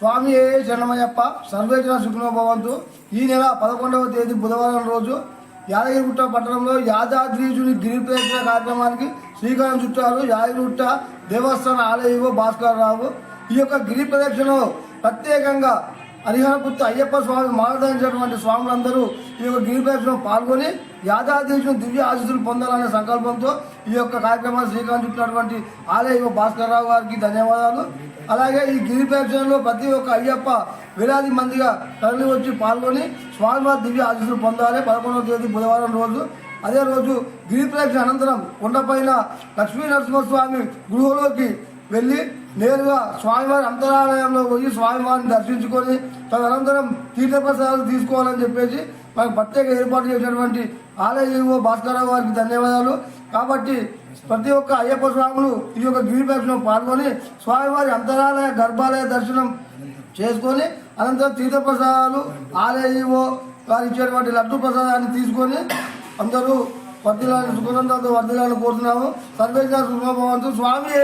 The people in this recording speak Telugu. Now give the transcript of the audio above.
స్వామి ఏ శరణమయ్యప్ప సర్వేజన సుఖనోభవంతు ఈ నెల పదకొండవ తేదీ బుధవారం రోజు యాదగిరిగుట్ట పట్టణంలో యాదాద్రీజుని గిరి ప్రదక్షిణ కార్యక్రమానికి శ్రీకారం చుట్టారు యాదగిరిగుట్ట దేవస్థాన ఆలయ భాస్కర్ రావు ఈ యొక్క గిరి ప్రదక్షిణలో ప్రత్యేకంగా హరిహరపుత్ర అయ్యప్ప స్వామి మాలధారించినటువంటి స్వాములందరూ ఈ యొక్క గిరి పాల్గొని యాదాద్రీజుని దివ్య ఆశీస్సులు పొందాలనే సంకల్పంతో ఈ యొక్క కార్యక్రమాన్ని శ్రీకారం చుట్టినటువంటి ఆలయ భాస్కర్ రావు గారికి ధన్యవాదాలు. అలాగే ఈ గిరి ప్రతి ఒక్క అయ్యప్ప వేలాది మందిగా తరలి వచ్చి పాల్గొని స్వామివారి దివ్య ఆశీస్సులు పొందాలి. పదకొండవ తేదీ బుధవారం రోజు. అదే రోజు గిరి అనంతరం కొండపైన లక్ష్మీ నరసింహస్వామి గృహలోకి వెళ్ళి నేరుగా స్వామివారి అంతరాలయంలో పోయి స్వామివారిని దర్శించుకొని తదనంతరం తీర్థప్రసాదాలు తీసుకోవాలని చెప్పేసి మనకు ప్రత్యేక ఏర్పాటు చేసినటువంటి ఆలయ ఈవో భాస్కరరావు గారికి ధన్యవాదాలు. కాబట్టి ప్రతి ఒక్క అయ్యప్ప స్వాములు ఈ యొక్క గిరి పాల్గొని స్వామివారి అంతరాలయ గర్భాలయ దర్శనం చేసుకొని అనంతరం తీర్థప్రసాదాలు ఆలయో వారు ఇచ్చేటువంటి లడ్డు ప్రసాదాన్ని తీసుకొని అందరూ వర్ధిల్లాలని సుఖసంతో వర్ధిల్లాలని కోరుతున్నాము. సర్వేశ్వర సుఖభవంతు స్వామి.